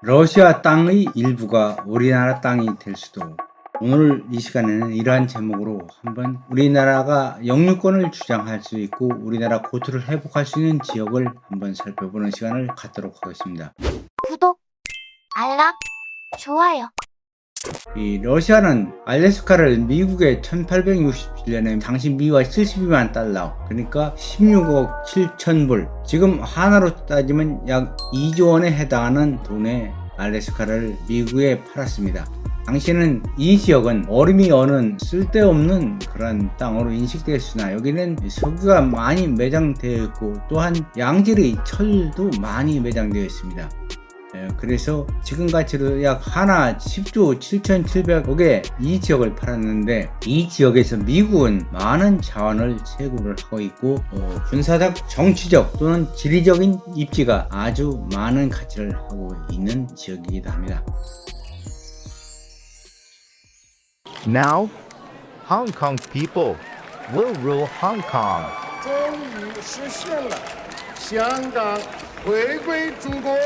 러시아 땅의 일부가 우리나라 땅이 될 수도. 오늘 이 시간에는 이러한 제목으로 한번 우리나라가 영유권을 주장할 수 있고 우리나라 고토를 회복할 수 있는 지역을 한번 살펴보는 시간을 갖도록 하겠습니다. 구독, 알람, 좋아요. 이 러시아는 알래스카를 미국에 1867년에 당시 미화 72만 달러 그러니까 16억 7천 불 지금 하나로 따지면 약 2조 원에 해당하는 돈에 알래스카를 미국에 팔았습니다. 당시에는 이 지역은 얼음이 어는 쓸데없는 그런 땅으로 인식되었으나 여기는 석유가 많이 매장되어 있고 또한 양질의 철도 많이 매장되어 있습니다. 예, 그래서 지금 가치로 약 하나 10조 7,700억에 이 지역을 팔았는데 이 지역에서 미국은 많은 자원을 채굴을 하고 있고 어, 군사적, 정치적 또는 지리적인 입지가 아주 많은 가치를 하고 있는 지역이기도 합니다. Now, Hong Kong people will rule Hong Kong. 终于实现了香港回归中国。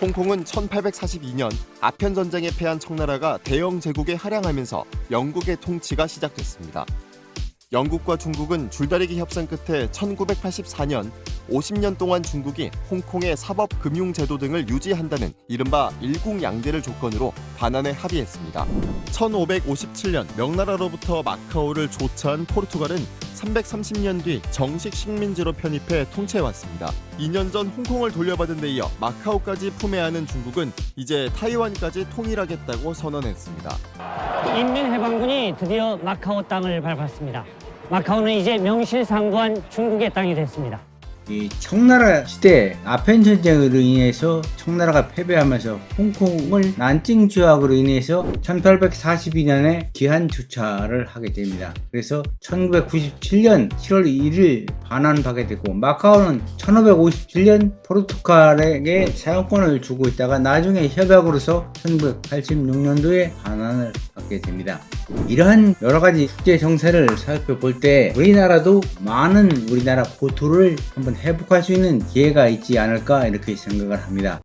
홍콩은 1842년 아편 전쟁에 패한 청나라가 대영 제국에 할양하면서 영국의 통치가 시작됐습니다. 영국과 중국은 줄다리기 협상 끝에 1984년 50년 동안 중국이 홍콩의 사법 금융 제도 등을 유지한다는 이른바 일국양대를 조건으로 반환에 합의했습니다. 1557년 명나라로부터 마카오를 조차한 포르투갈은 330년 뒤 정식 식민지로 편입해 통치해왔습니다. 2년 전 홍콩을 돌려받은 데 이어 마카오까지 품에 안은 중국은 이제 타이완까지 통일하겠다고 선언했습니다. 인민해방군이 드디어 마카오 땅을 밟았습니다. 마카오는 이제 명실상부한 중국의 땅이 됐습니다. 이 청나라 시대 아펜 전쟁으로 인해서 청나라가 패배하면서 홍콩을 난징 조약으로 인해서 1842년에 기한 주차를 하게 됩니다. 그래서 1997년 7월 1일 반환하게 되고 마카오는 1557년 포르투갈에게 사용권을 주고 있다가 나중에 협약으로서 1986년도에 반환을 받게 됩니다. 이러한 여러 가지 국제 정세를 살펴볼 때 우리나라도 많은 우리나라 고토를 한번 회복할 수 있는 기회가 있지 않을까 이렇게 생각을 합니다.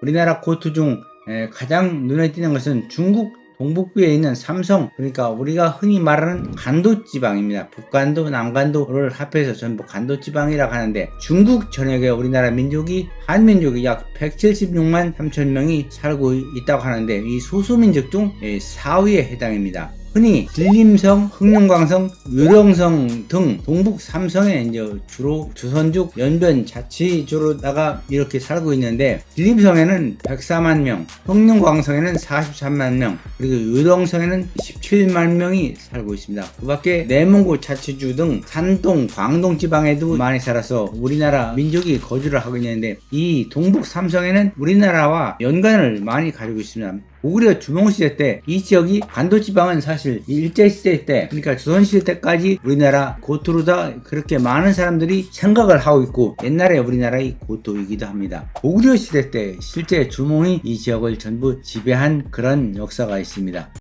우리나라 고토 중 에, 가장 눈에 띄는 것은 중국 동북부에 있는 삼성 그러니까 우리가 흔히 말하는 간도 지방입니다. 북간도 남간도를 합해서 전부 간도 지방이라고 하는데 중국 전역에 우리나라 민족이 한민족이 약 176만 3천 명이 살고 있다고 하는데 이 소수민족 중 4위에 해당입니다. 흔히 신림성, 흑룡광성, 유령성 등 동북 삼성에 이제 주로 조선족 연변 자치주로다가 이렇게 살고 있는데 신림성에는 104만 명, 흑룡광성에는 43만 명, 그리고 유령성에는 17만 명이 살고 있습니다. 그밖에 내몽고 자치주 등 산동, 광동 지방에도 많이 살아서 우리나라 민족이 거주를 하고 있는데 이 동북 삼성에는 우리나라와 연관을 많이 가지고 있습니다. 고구려 주몽시대 때 이 지역이 간도지방은 사실 일제시대 때 그러니까 조선시대 때까지 우리나라 고토로 다 그렇게 많은 사람들이 생각을 하고 있고 옛날에 우리나라의 고토이기도 합니다. 고구려 시대 때 실제 주몽이 이 지역을 전부 지배한 그런 역사가 있습니다.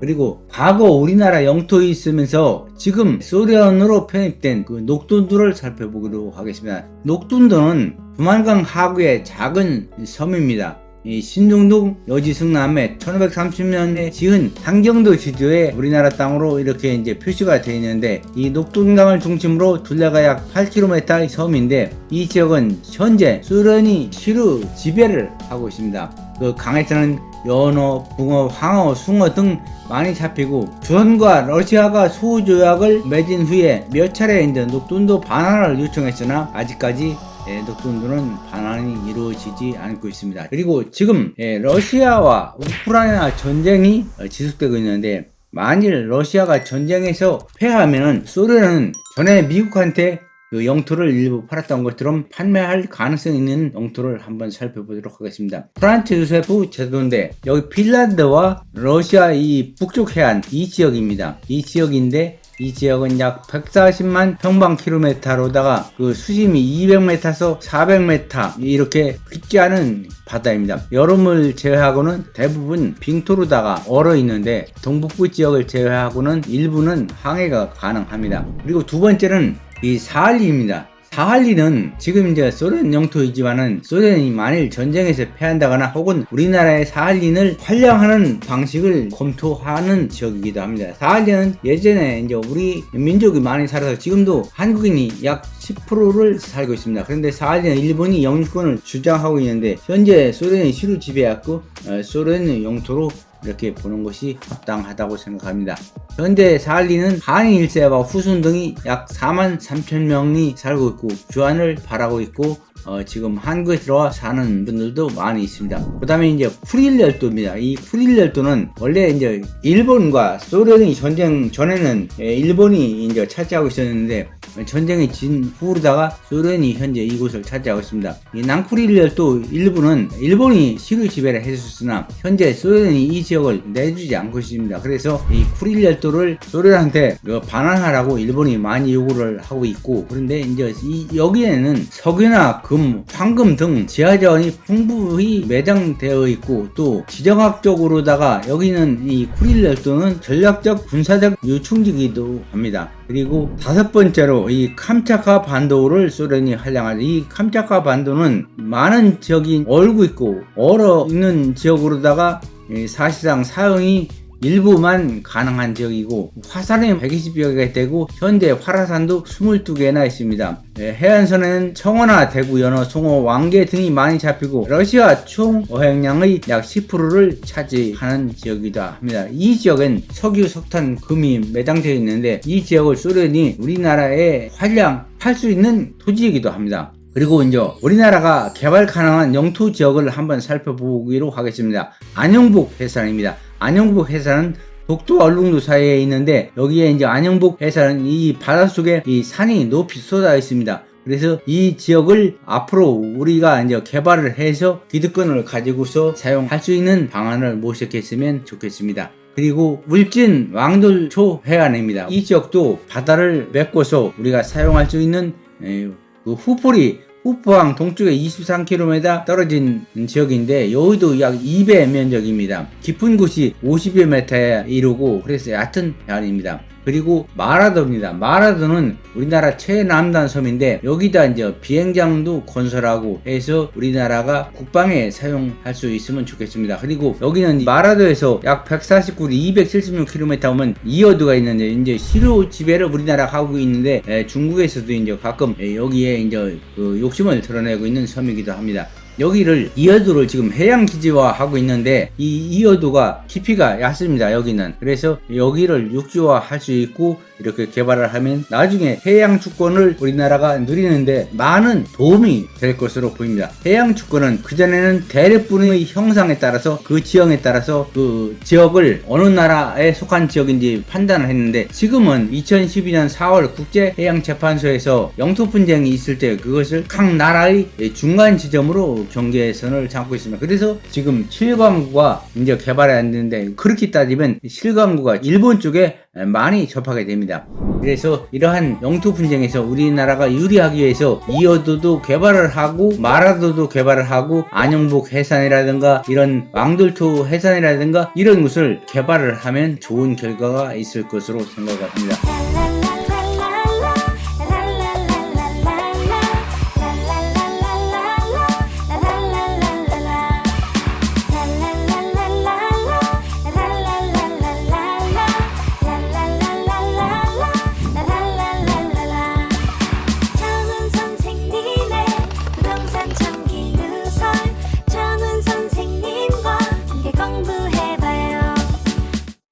그리고 과거 우리나라 영토에 있으면서 지금 소련으로 편입된 그 녹둔도를 살펴보기로 하겠습니다. 녹둔도는 두만강 하구의 작은 섬입니다. 이 신중동 여지승남에 1530년에 지은 한경도 지도에 우리나라 땅으로 이렇게 이제 표시가 되어 있는데 이 녹둔강을 중심으로 둘레가 약 8km의 섬인데 이 지역은 현재 소련이 시루 지배를 하고 있습니다. 그 강에서는 연어, 붕어, 황어, 숭어 등 많이 잡히고 조선과 러시아가 소조약을 맺은 후에 몇 차례 이제 녹둔도 반환을 요청했으나 아직까지 예, 녹둔도는 반환이 이루어지지 않고 있습니다. 그리고 지금 예, 러시아와 우크라이나 전쟁이 어, 지속되고 있는데 만일 러시아가 전쟁에서 패하면은 소련은 전에 미국한테 그 영토를 일부 팔았던 것처럼 판매할 가능성이 있는 영토를 한번 살펴보도록 하겠습니다. 프란츠 요세프 제도인데 여기 핀란드와 러시아 이 북쪽 해안 이 지역입니다. 이 지역인데 이 지역은 약 140만 평방킬로미터로다가 그 수심이 200m에서 400m 이렇게 깊지 않은 바다입니다. 여름을 제외하고는 대부분 빙토로다가 얼어 있는데 동북부 지역을 제외하고는 일부는 항해가 가능합니다. 그리고 두 번째는 이 사할리입니다. 사할리는 지금 이제 소련 영토이지만은 소련이 만일 전쟁에서 패한다거나 혹은 우리나라의 사할린을 활용하는 방식을 검토하는 지역이기도 합니다. 사할린은 예전에 이제 우리 민족이 많이 살아서 지금도 한국인이 약 10%를 살고 있습니다. 그런데 사할린은 일본이 영주권을 주장하고 있는데 현재 소련이 시루 지배했고 어, 소련의 영토로 이렇게 보는 것이 합당하다고 생각합니다. 현재 사할리는 한인 1세와 후손 등이 약 4만 3천 명이 살고 있고 주안을 바라고 있고 어, 지금 한국에 들어와 사는 분들도 많이 있습니다. 그 다음에 이제 프릴 열도입니다. 이 프릴 열도는 원래 이제 일본과 소련이 전쟁 전에는 예, 일본이 이제 차지하고 있었는데 전쟁이 진 후로다가 소련이 현재 이곳을 차지하고 있습니다. 이 낭프릴 열도 일부는 일본이 시루 지배를 해줬으나 현재 소련이 이 지역을 내주지 않고 있습니다. 그래서 이 프릴 열도를 소련한테 그 반환하라고 일본이 많이 요구를 하고 있고 그런데 이제 이 여기에는 석유나 금, 황금 등 지하 자원이 풍부히 매장되어 있고 또 지정학적으로다가 여기는 이 프릴 열도는 전략적 군사적 요충지기도 합니다. 그리고 다섯 번째로 이 캄차카 반도를 소련이 활용하죠. 이 캄차카 반도는 많은 지역이 얼고 있고 얼어 있는 지역으로다가 이 사실상 사용이 일부만 가능한 지역이고 화산이 120여 개가 되고 현재 활화산도 22개나 있습니다. 예, 해안선에는 청어나 대구, 연어, 송어, 왕개 등이 많이 잡히고 러시아 총 어획량의 약 10%를 차지하는 지역이기도 합니다. 이 지역엔 석유, 석탄, 금이 매장되어 있는데 이 지역을 소련이 우리나라에 활량할 수 있는 토지이기도 합니다. 그리고 이제 우리나라가 개발 가능한 영토 지역을 한번 살펴보기로 하겠습니다. 안영북 해산입니다. 안영북 해산은 독도와 울릉도 사이에 있는데 여기에 이제 안영북 해산은 이 바닷속에 이 산이 높이 쏟아 있습니다. 그래서 이 지역을 앞으로 우리가 이제 개발을 해서 기득권을 가지고서 사용할 수 있는 방안을 모색했으면 좋겠습니다. 그리고 울진 왕돌초 해안입니다. 이 지역도 바다를 메꿔서 우리가 사용할 수 있는 에, 그 후포리 후포항 동쪽에 23km 떨어진 지역인데 여기도 약 2배 면적입니다. 깊은 곳이 50여 m에 이르고 그래서 얕은 해안입니다. 그리고 마라도입니다. 마라도는 우리나라 최남단 섬인데 여기다 이제 비행장도 건설하고 해서 우리나라가 국방에 사용할 수 있으면 좋겠습니다. 그리고 여기는 마라도에서 약 149리 276km 오면 이어도가 있는데 이제 시료 지배를 우리나라가 하고 있는데 에, 중국에서도 이제 가끔 에, 여기에 이제 그 욕심을 드러내고 있는 섬이기도 합니다. 여기를 이어도를 지금 해양 기지화 하고 있는데 이 이어도가 깊이가 얕습니다 여기는. 그래서 여기를 육지화 할 수 있고 이렇게 개발을 하면 나중에 해양 주권을 우리나라가 누리는데 많은 도움이 될 것으로 보입니다. 해양 주권은 그전에는 대륙분의 형상에 따라서 그 지형에 따라서 그 지역을 어느 나라에 속한 지역인지 판단을 했는데 지금은 2012년 4월 국제해양재판소에서 영토 분쟁이 있을 때 그것을 각 나라의 중간 지점으로 경계선을 잡고 있습니다. 그래서 지금 실광구가 이제 개발이 안 되는데 그렇게 따지면 실광구가 일본 쪽에 많이 접하게 됩니다. 그래서 이러한 영토 분쟁에서 우리나라가 유리하기 위해서 이어도도 개발을 하고 마라도도 개발을 하고 안영북 해산이라든가 이런 왕돌토 해산이라든가 이런 것을 개발을 하면 좋은 결과가 있을 것으로 생각합니다.